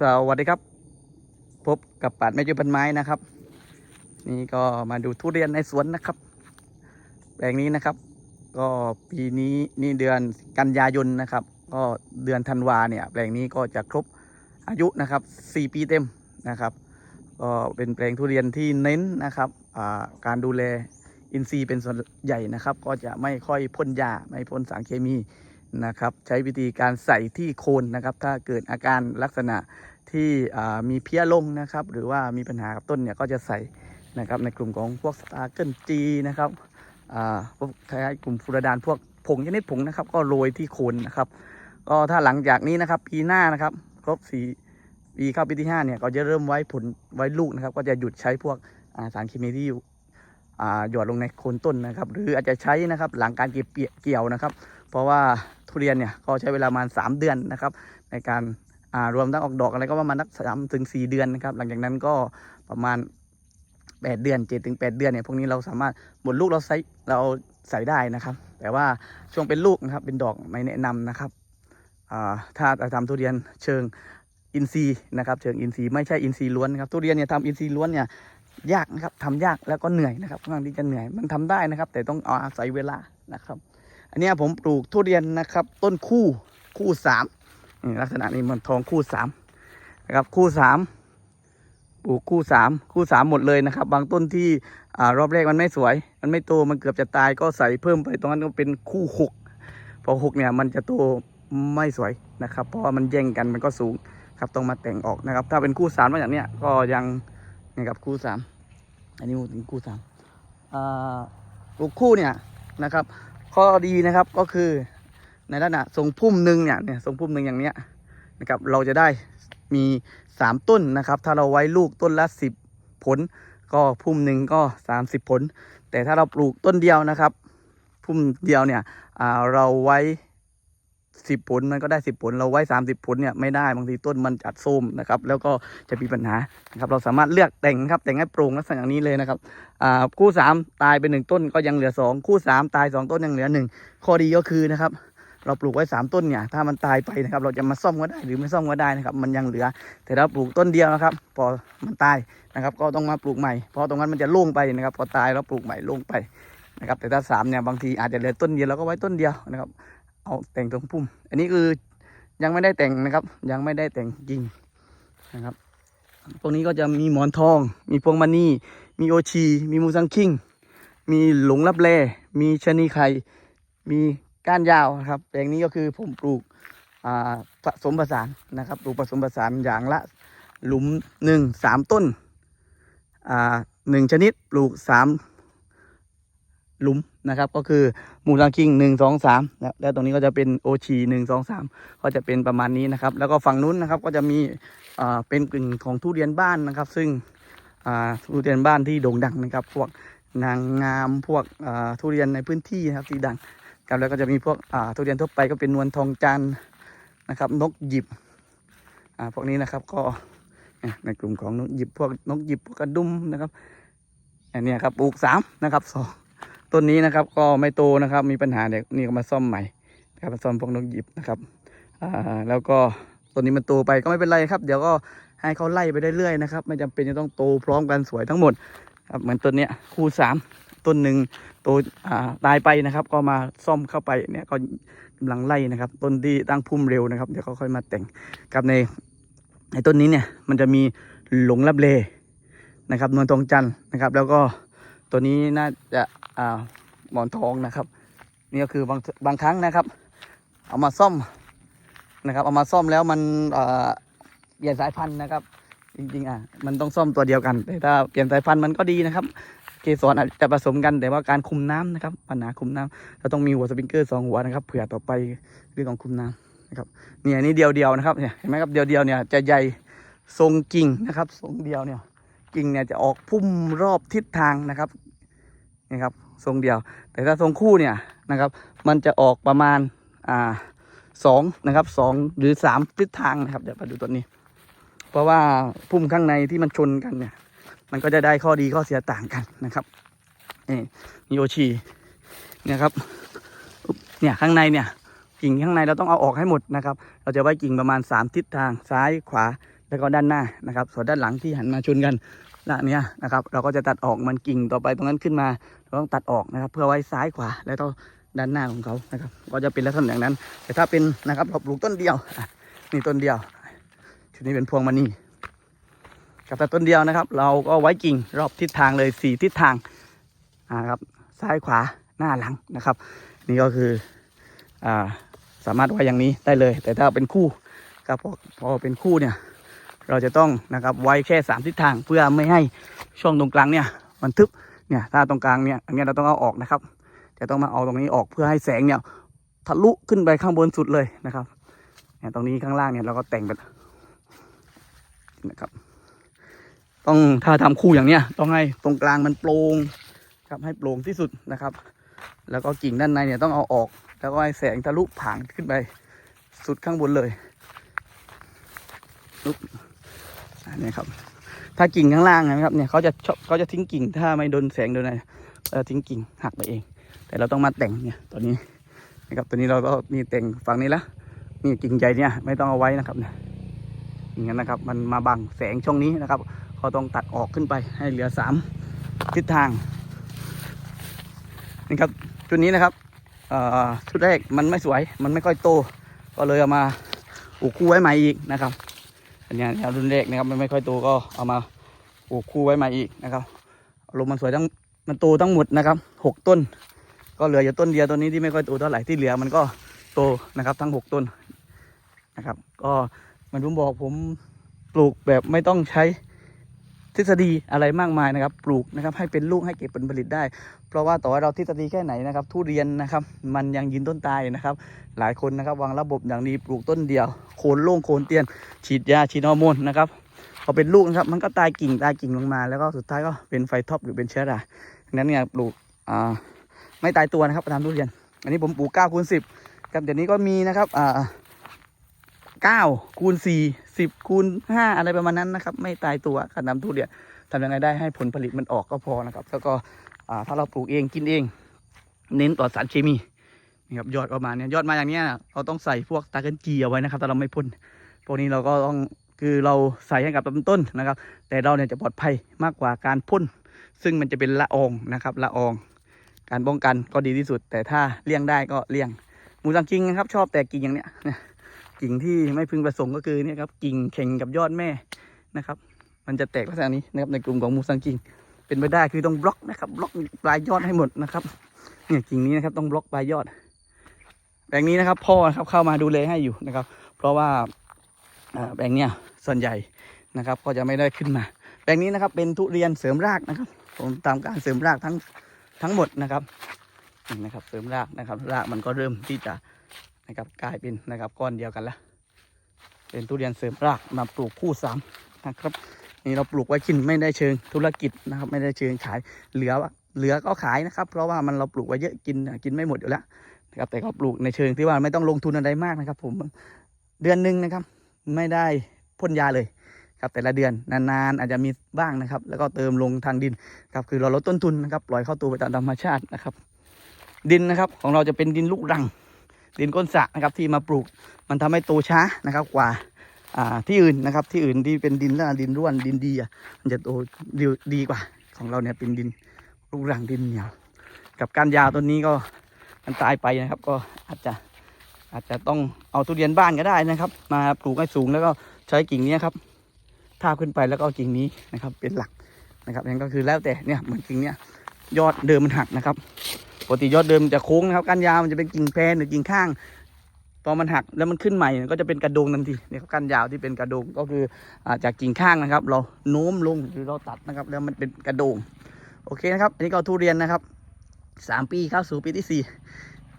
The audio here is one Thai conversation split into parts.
สวัสดีครับ พบกับปาดแม่จุพันไม้นะครับ นี่ก็มาดูทุเรียนในสวนนะครับ แปลงนี้นะครับ ก็ปีนี้นี่เดือนกันยายนนะครับ ก็เดือนธันวาเนี่ย แปลงนี้ก็จะครบอายุนะครับ4ปีเต็มนะครับ ก็เป็นแปลงทุเรียนที่เน้นนะครับการดูแลอินทรีย์เป็นส่วนใหญ่นะครับ ก็จะไม่ค่อยพ่นยาไม่พ่นสารเคมี นะครับ ใช้วิธีการใส่ที่โคนนะครับ ถ้าเกิดอาการลักษณะที่มีเพี้ยลงนะครับ หรือว่ามีปัญหากับต้นเนี่ยก็จะใส่นะครับในกลุ่มของพวกสตาร์เกิลจีนะครับอ่าพวกคล้ายๆกลุ่มฟูรดานพวกผงชนิดผงนะครับ ก็โรยที่โคนนะครับ ก็ถ้าหลังจากนี้นะครับปีหน้านะครับ ครบสี่ปีเข้าปีที่ห้าเนี่ยก็จะเริ่มไว้ผลไว้ลูกนะครับ ก็จะหยุดใช้พวกาสารเคมีที่อยู่าหยอดลงในโคนต้นนะครับ หรืออาจจะใช้นะครับหลังการเก็บเกี่ยวนะครับ เพราะว่า ทุเรียนเนี่ยก็ใช้เวลาประมาณ 3 เดือนนะครับ ในการรวมทั้งออกดอกอะไรก็ประมาณนักสามถึงสเดือนนะครับ หลังจากนั้นก็ประมาณ 8 เดือน7ถึง8เดือนเนี่ยพวกนี้เราสามารถหมดลูกเราใส่เราใส่ได้นะครับ แต่ว่าช่วงเป็นลูกนะครับเป็นดอกไม่แนะนำนะครับถ้าจะทำทุเรียนเชิงอินทรีย์นะครับ เชิงอินทรีย์ไม่ใช่อินทรีย์ล้วนนะครับทุเรียนเนี่ยทำอินทรีย์ล้วนเนี่ยยากนะครับทำยากแล้วก็เหนื่อยนะครับค่อนข้างที่จะเหนื่อยมันทำได้นะครับ แต่ต้องเอาอาศัยเวลานะครับ อันนี้ผมปลูกทุเรียนนะครับ ต้นคู่คู่สามนี่ลักษณะนี้มันทองคู่สามนะครับคู่สามปลูกคู่สามคู่สามหมดเลยนะครับ บางต้นที่อ่ารอบแรกมันไม่สวย มันไม่โตมันเกือบจะตายก็ใส่เพิ่มไปตรงนั้นก็เป็นคู่หกพอหกเนี่ยมันจะโตไม่สวยนะครับ เพราะว่ามันแย่งกันมันก็สูงครับต้องมาแต่งออกนะครับ ถ้าเป็นคู่สามมาอย่างเนี้ยก็ยังนะครับคู่สามอันนี้เป็นคู่สามอ่าปลูกคู่เนี่ยนะครับ ข้อดีนะครับก็คือในลักษณะทรงพุ่มหนึ่งเนี่ยเนี่ยทรงพุ่มหนึ่งอย่างเนี้ยนะครับเราจะได้มี 3 ต้นนะครับ ถ้าเราไว้ลูกต้นละ 10 ผล ก็พุ่มหนึ่งก็ 30 ผล แต่ถ้าเราปลูกต้นเดียวนะครับ พุ่มเดียวเนี่ยเราไว้ 10ผลมันก็ได้10ผล เราไว้30ผลเนี่ยไม่ได้บางทีต้นมันจัดโทรมนะครับ แล้วก็จะมีปัญหานะครับ เราสามารถเลือกแต่งครับแต่งให้โปร่งลักษณะอย่างนี้เลยนะครับอ่าคู่สามตายไปหนึ่งต้นก็ยังเหลือสองคู่สามตายสองต้นยังเหลือหนึ่งข้อดีก็คือนะครับเราปลูกไว้สามต้นเนี่ยถ้ามันตายไปนะครับ เราจะมาซ่อมก็ได้หรือไม่ซ่อมก็ได้นะครับ มันยังเหลือ แต่ถ้าปลูกต้นเดียวนะครับ พอมันตายนะครับ ก็ต้องมาปลูกใหม่เพราะตรงนั้นมันจะโล่งไปนะครับ พอตายแล้วปลูกใหม่โล่งไปนะครับ แต่ถ้าสามเนี่ยบางทีอาจจะเหลือต้นเดียวเราก็ไว้ต้นเดียวนะครับ เอาแต่งตรงพุ่ม อันนี้คือยังไม่ได้แต่งนะครับ ยังไม่ได้แต่งจริงนะครับพวกนี้ก็จะมีหมอนทอง มีพวงมณีมีโอชี มีมูซังคิง มีหลงลับแลมีชนีไข่ มีก้านยาวนะครับแปลงนี้ก็คือผมปลูกผสมผสานนะครับปลูกผสมผสานอย่างละหลุมหนึ่งสามต้นอ่าหนึ่งชนิดปลูกสาม หลุมนะครับ ก็คือมูซังคิงหนึ่งสองสามแล้วตรงนี้ก็จะเป็นโอชีหนึ่งสองสามก็จะเป็นประมาณนี้นะครับ แล้วก็ฝั่งนู้นนะครับก็จะมีอ่าเป็นกลิ่นของทุเรียนบ้านนะครับ ซึ่งอ่าทุเรียนบ้านที่โด่งดังนะครับ พวกนางงามพวกอ่าทุเรียนในพื้นที่นะครับที่ดังครับแล้วก็จะมีพวกอ่าทุเรียนทั่วไปก็เป็นนวลทองจันทร์นะครับ นกหยิบอ่าพวกนี้นะครับก็ในกลุ่มของนกหยิบพวกนกหยิบพวกกระดุมนะครับอันนี้ครับปลูกสามนะครับสอง ต้นนี้นะครับก็ไม่โตนะครับ มีปัญหาเดี๋ยวนี่ก็มาซ่อมใหม่นะครับมาซ่อมพวกนกหยิบนะครับอ่าแล้วก็ต้นนี้มันโตไปก็ไม่เป็นไรครับ เดี๋ยวก็ให้เขาไล่ไปเรื่อยๆนะครับไม่จำเป็นจะต้องโตพร้อมกันสวยทั้งหมดครับเหมือนต้นเนี้ยคู่สามต้นหนึ่งโตอ่าตายไปนะครับ ก็มาซ่อมเข้าไปเนี่ยก็กำลังไล่นะครับ ต้นที่ตั้งพุ่มเร็วนะครับเดี๋ยวเขาค่อยมาแต่งครับในในต้นนี้เนี่ยมันจะมีหลงลับเลนะครับนวลทองจันทร์นะครับ แล้วก็ตัวนี้น่าจะ อ่าหมอนทองนะครับนี่ก็คือบางบางครั้งนะครับ เอามาซ่อมนะครับ เอามาซ่อมแล้วมันเปลี่ยนสายพันธุ์นะครับ จริงๆอะมันต้องซ่อมตัวเดียวกัน แต่ถ้าเปลี่ยนสายพันธุ์มันก็ดีนะครับเกสรอาจจะผสมกันแต่ว่าการคุมน้ำนะครับปัญหาคุมน้ำเราต้องมีหัวสปริงเกอร์สองหัวนะครับเผื่อต่อไปเรื่องของคุมน้ำนะครับเนี่ยอันนี่เดียวเดียวๆนะครับเนี่ยเห็นไหมครับเดียวเดียวๆเนี่ยจะใหญ่ทรงกิ่งนะครับทรงเดียวเนี่ยกิ่งเนี่ยจะออกพุ่มรอบทิศทางนะครับนี่ครับ ทรงเดียว แต่ถ้าทรงคู่เนี่ยนะครับ มันจะออกประมาณอ่าสองนะครับสองหรือสามทิศทางนะครับ เดี๋ยวมาดูตัวนี้ เพราะว่าพุ่มข้างในที่มันชนกันเนี่ย มันก็จะได้ข้อดีข้อเสียต่างกันนะครับนี่มีโอชีเนี่ยครับเนี่ยข้างในเนี่ยกิ่งข้างในเราต้องเอาออกให้หมดนะครับ เราจะไว้กิ่งประมาณสามทิศทางซ้ายขวาแล้วก็ด้านหน้านะครับ ส่วนด้านหลังที่หันมาชนกัน ด้านเนี้ยนะครับ เราก็จะตัดออกมันกิ่งต่อไปตรงนั้นขึ้นมาเราต้องตัดออกนะครับ เพื่อไว้ซ้ายขวาแล้วก็ด้านหน้าของเขานะครับ ก็จะเป็นลักษณะอย่างนั้น แต่ถ้าเป็นนะครับเราปลูกต้นเดียวนี่ต้นเดียวชุดนี้เป็นพวงมณีกับแต่ต้นเดียวนะครับ เราก็ไว้กิ่งรอบทิศทางเลยสี่ทิศทางอ่าครับซ้ายขวาหน้าหลังนะครับ นี่ก็คืออ่าสามารถไว้อย่างนี้ได้เลย แต่ถ้าเป็นคู่ครับพอพอเป็นคู่เนี่ย เราจะต้องนะครับไว้แค่สามทิศทางเพื่อไม่ให้ช่วงตรงกลางเนี่ยมันทึบเนี่ยถ้าตรงกลางเนี่ยอันนี้เราต้องเอาออกนะครับ จะต้องมาเอาตรงนี้ออกเพื่อให้แสงเนี่ยทะลุขึ้นไปข้างบนสุดเลยนะครับเนี่ยตรงนี้ข้างล่างเนี่ยเราก็แต่งแบบนะครับ ต้องถ้าทำคู่อย่างเนี้ยต้องให้ตรงกลางมันโปร่งครับให้โปร่งที่สุดนะครับ แล้วก็กิ่งด้านในเนี่ยต้องเอาออก แล้วก็ให้แสงทะลุผ่านขึ้นไปสุดข้างบนเลยปุ๊ อันนี้ครับ ถ้ากิ่งข้างล่างนะครับเนี่ยเขาจะชอบเขาจะทิ้งกิ่ง ถ้าไม่โดนแสงโดนอะไรจะทิ้งกิ่งหักไปเอง แต่เราต้องมาแต่งเนี่ยตัวนี้นะครับตัวนี้เราก็มีแต่งฝั่งนี้ละนี่กิ่งใหญ่เนี่ยไม่ต้องเอาไว้นะครับเนี่ยอย่างนั้นนะครับ มันมาบังแสงช่องนี้นะครับเขาต้องตัดออกขึ้นไปให้เหลือสามทิศทางนี่ครับชุดนี้นะครับชุดแรกมันไม่สวยมันไม่ค่อยโต ก็เลยเอามาปลูกคู่ไว้ใหม่อีกนะครับ อันนี้แนวรุ่นแรกนะครับมันไม่ค่อยโตก็เอามาปลูกคู่ไว้มาอีกนะครับลมมันสวยทั้งมันโตทั้งหมดนะครับหกต้น ก็เหลืออยู่ต้นเดียวต้นนี้ที่ไม่ค่อยโตเท่าไหร่ที่เหลือมันก็โตนะครับทั้งหกต้นนะครับ ก็มันผมบอกผมปลูกแบบไม่ต้องใช้ ทฤษฎีอะไรมากมายนะครับ ปลูกนะครับให้เป็นลูกให้เก็บผลผลิตได้ เพราะว่าต่อให้เราทฤษฎีแค่ไหนนะครับทุเรียนนะครับมันยังยืนต้นตายนะครับ หลายคนนะครับวางระบบอย่างดีปลูกต้นเดียวโคนโล่งโคนเตียน ฉีดยาฉีดฮอร์โมนนะครับพอเป็นลูกนะครับมันก็ตายกิ่งตายกิ่งลงมา แล้วก็สุดท้ายก็เป็นไฟท็อปหรือเป็นเชื้อราดังนั้นเนี่ยปลูกอ่าไม่ตายตัวนะครับทานทุเรียน อันนี้ผมปลูก9คูณ10ครับเดี๋ยวนี้ก็มีนะครับอ่า9คูณ4 10คูณ5อะไรประมาณนั้นนะครับ ไม่ตายตัวการนำทุเรียนทำยังไงได้ให้ผลผลิตมันออกก็พอนะครับ แล้วก็ถ้าเราปลูกเองกินเอง เน้นปลอดสารเคมีนี่ครับยอดประมาณเนี้ยยอดมาอย่างเนี้ยเราต้องใส่พวกตาเกินจีเอาไว้นะครับถ้าเราไม่พ่นพวกนี้เราก็ต้องคือเราใส่ให้กับลำต้นนะครับ แต่เราเนี่ยจะปลอดภัยมากกว่าการพ่นซึ่งมันจะเป็นละอองนะครับ ละออง การป้องกันก็ดีที่สุด แต่ถ้าเลี่ยงได้ก็เลี่ยง หมูสังกิงนะครับ ชอบแต่กิ่งอย่างเนี้ยเนี่ย กิ่งที่ไม่พึงประสงค์ก็คือเนี่ยครับกิ่งแข่งกับยอดแม่นะครับ มันจะแตกลักษณะนี้นะครับในกลุ่มของมูสังกิ่ง เป็นไปได้คือต้องบล็อกนะครับบล็อกปลายยอดให้หมดนะครับเนี่ยกิ่งนี้นะครับต้องบล็อกปลายยอดแปลงนี้นะครับพ่อนะครับเข้ามาดูแลให้อยู่นะครับ เพราะว่าแปลงเนี้ยส่วนใหญ่นะครับ ก็จะไม่ได้ขึ้นมา แปลงนี้นะครับเป็นทุเรียนเสริมรากนะครับ ผมตามการเสริมรากทั้งทั้งหมดนะครับนะครับ เสริมรากนะครับ รากมันก็เริ่มที่จะ นะครับกลายเป็นนะครับก้อนเดียวกันละเป็นทุเรียนเสริมรากมาปลูกคู่สามนะครับนี่เราปลูกไว้กินไม่ได้เชิงธุรกิจนะครับ ไม่ได้เชิงขายเหลือเหลือก็ขายนะครับ เพราะว่ามันเราปลูกไว้เยอะกินกินไม่หมดอยู่แล้วนะครับแต่ก็ปลูกในเชิงที่ว่าไม่ต้องลงทุนอะไรมากนะครับ ผมเดือนหนึ่งนะครับ ไม่ได้พ่นยาเลยครับแต่ละเดือนนานๆอาจจะมีบ้างนะครับ แล้วก็เติมลงทางดินครับคือเราลดต้นทุนนะครับ ปล่อยเข้าตัวไปตามธรรมชาตินะครับ ดินนะครับ ของเราจะเป็นดินลูกรัง ดินก้นสระนะครับที่มาปลูกมันทำให้โตช้านะครับกว่าที่อื่นนะครับที่อื่นที่เป็นดินแล่าดินร่วนดินดีอะมันจะโตดีดีกว่า ของเราเนี่ยเป็นดินลูกรังดินเหนียว กับการยาวต้นนี้ก็มันตายไปนะครับ ก็อาจจะอาจจะต้องเอาทุเรียนบ้านก็ได้นะครับ มาปลูกให้สูงแล้วก็ใช้กิ่งนี้ครับทาบขึ้นไปแล้วก็กิ่งนี้นะครับ เป็นหลักนะครับนั่นก็คือแล้วแต่เนี่ยเหมือนกิ่งเนี้ยยอดเดิมมันหักนะครับ ปกติยอดเดิมจะโค้งนะครับก้านยาวมันจะเป็นกิ่งแพนหรือกิ่งข้างพอมันหักแล้วมันขึ้นใหม่ก็จะเป็นกระดงทันทีเนี่ยครับก้านยาวที่เป็นกระดงก็คืออาจากกิ่งข้างนะครับ เราโน้มลงหรือเราตัดนะครับ แล้วมันเป็นกระดงโอเคนะครับ อันนี้ก็ทุเรียนนะครับสามปีเข้าสู่ปีที่สี่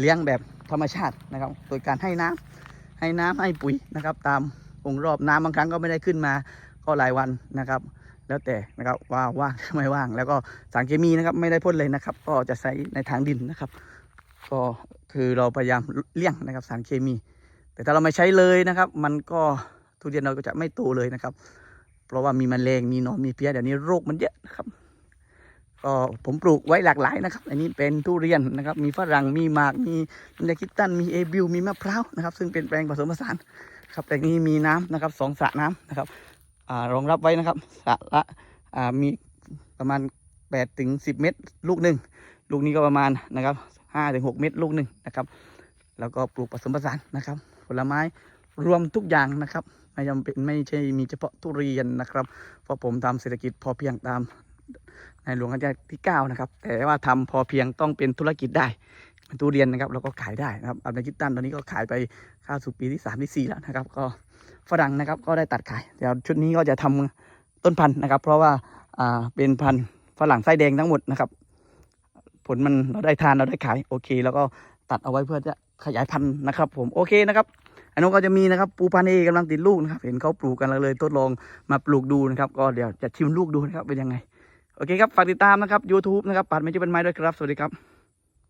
เลี้ยงแบบธรรมชาตินะครับ โดยการให้น้ำให้น้ำให้ปุ๋ยนะครับ ตามวงรอบน้ำบางครั้งก็ไม่ได้ขึ้นมาก็หลายวันนะครับ แล้วแต่นะครับว่าว่างไม่ว่าง แล้วก็สารเคมีนะครับไม่ได้พ่นเลยนะครับ ก็จะใช้ในทางดินนะครับ ก็คือเราพยายามเลี่ยงนะครับสารเคมี แต่ถ้าเราไม่ใช้เลยนะครับ มันก็ทุเรียนเราก็จะไม่โตเลยนะครับ เพราะว่ามีแมลงมีหนอนมีเพี้ยเดี๋ยวนี้โรคมันเยอะนะครับก็ผมปลูกไว้หลากหลายนะครับ อันนี้เป็นทุเรียนนะครับ มีฝรั่ง มีหมาก มีลำไยคิดตัน มีเอบิว มีมะพร้าวนะครับ ซึ่งเป็นแปลงผสมผสานครับแปลงนี้มีน้ำนะครับสองสระน้ำนะครับ รองรับไว้นะครับสะละมีประมาณ8ถึง10 เมตร ลูกหนึ่งลูกนี้ก็ประมาณนะครับ5ถึง6เมตรลูกหนึ่งนะครับ แล้วก็ปลูกผสมผสานนะครับ ผลไม้รวมทุกอย่างนะครับไม่จำเป็นไม่ใช่มีเฉพาะทุเรียนนะครับ เพราะผมทำเศรษฐกิจพอเพียงตามในหลวงรัชกาลที่ 9 นะครับ แต่ว่าทำพอเพียงต้องเป็นธุรกิจได้เหมันทุเรียนนะครับเราก็ขายได้นะครับอัลเบกิตันตอนนี้ก็ขายไป ข้าสู่ปีที่3ที่4แล้วนะครับ ก็ฝรั่งนะครับก็ได้ตัดขายเดี๋ยวชุดนี้ก็จะทำต้นพันธุ์นะครับ เพราะว่าอ่าเป็นพันธุ์ฝรั่งไส้แดงทั้งหมดนะครับ ผลมันเราได้ทานเราได้ขายโอเค แล้วก็ตัดเอาไว้เพื่อจะขยายพันธุ์นะครับ ผมโอเคนะครับอันนู้นก็จะมีนะครับปูพันธุ์เอกำลังติดลูกนะครับ เห็นเขาปลูกกันเราเลยทดลองมาปลูกดูนะครับ ก็เดี๋ยวจะชิมลูกดูนะครับเป็นยังไง โอเคครับ ฝากติดตามนะครับ YouTube นะครับปัดไม่ใช่เป็นไม้ด้วยครับ สวัสดีครับ